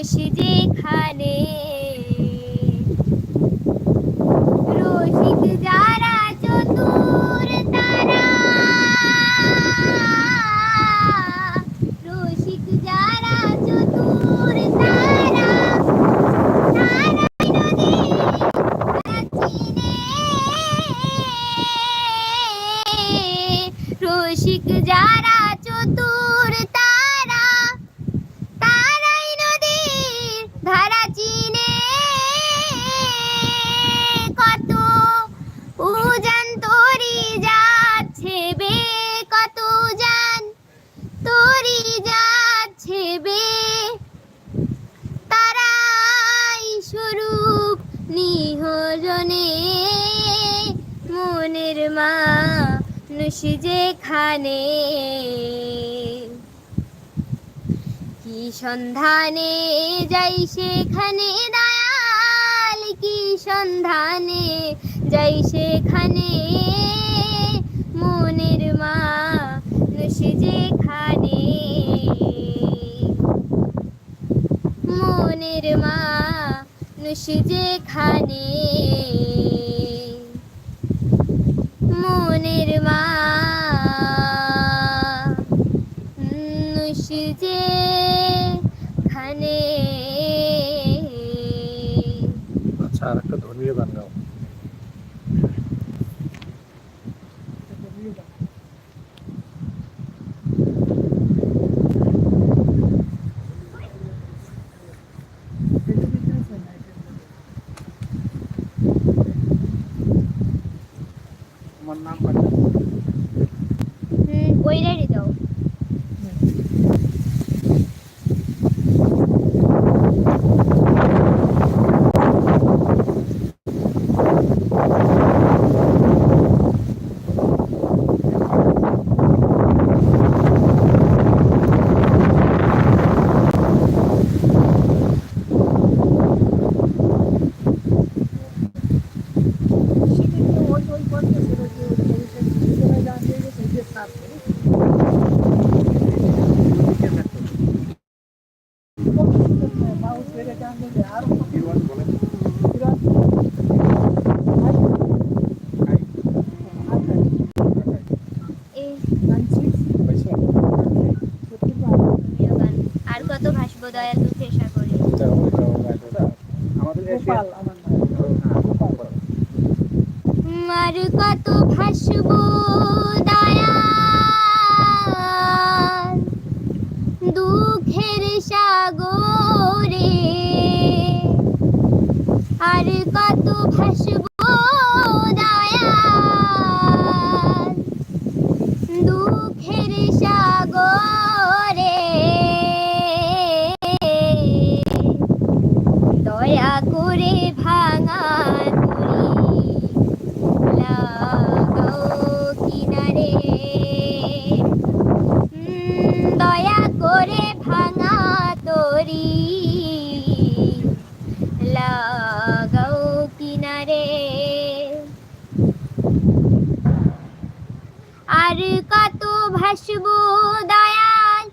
মানুষ যেখানে মানুষ যেখানে কি সন্ধানে যাই সেখানে দয়াল, কি সন্ধানে যাই সেখানে মনের মানুষ যেখানে মনের মানুষ যেখানে মনের মা। যে খানে। আচ্ছা আর একটা ধর্মীয় গান গাও। নাম আর কত ভাসবো দয়াল সাগরে আর কত দুঃখের সাগরে। আর কত ভাসবো লাগাও কিনারে আর কত ভাসব দয়াল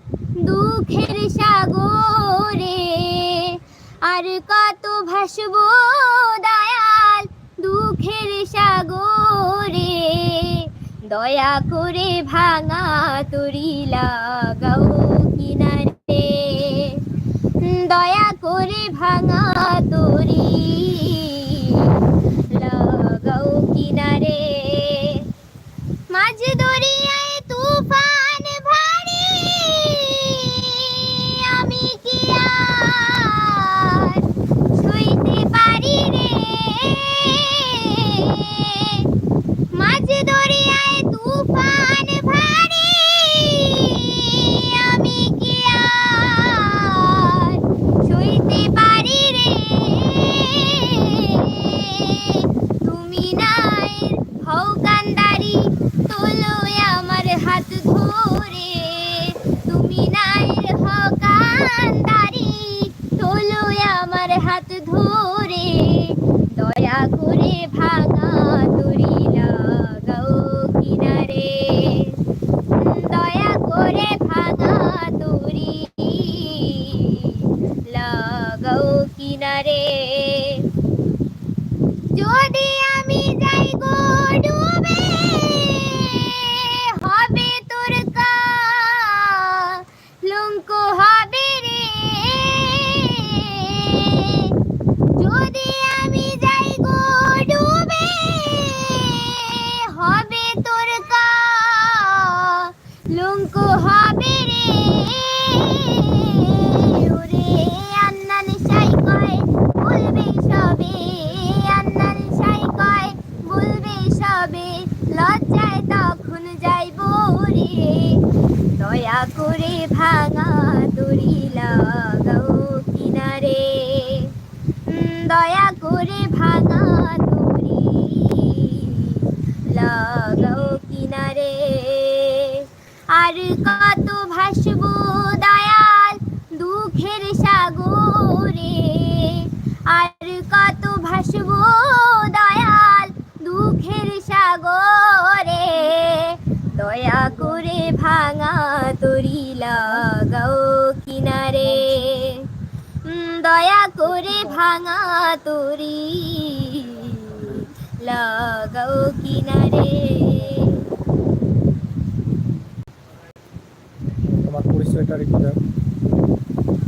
দুঃখের সাগরে। আর কত ভাসব দয়াল দুঃখের সাগরে। দয়া করে ভাঙা তরি লাগাও কিনারে করে ভাঙা তরি লাগাও কিনারে। মাঝ দরিয়ায় তুফান ভারী আমি কি আর সইতে পারি রে মাঝ দরিয়ায় তুফান ভারী আমি কি আর সইতে পারি রে তুমি নাই হও কান্দারি তোলো আমার হাত ধরে তুমি নাই হও কান্দারি তোলো আমার হাত ধরে দয়া করে ভাঙা তরি লাগাও কিনারে দয়া করে ভাঙা তরি লাগাও কিনারে। যদি আমি যাই গো লজ্জায় তখন যাইব রে। দয়া করে ভাঙা দড়ি লাগাও কিনারে। দয়া করে ভাঙা দড়ি লাগাও কিনারে। আর কত ভাসবো দয়াল, দুঃখের সাগরে ভাঙা তরি লাগাও কিনারে। দয়া করে ভাঙা তরি লাগাও কিনারে।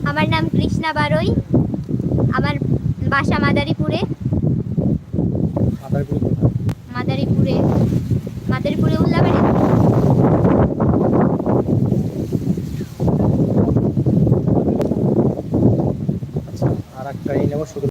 আমার নাম কৃষ্ণা বারই। আমার বাসা মাদারীপুরে। মাদারীপুরে মাদারীপুরে। উল্লাবাড়ি yavaş o.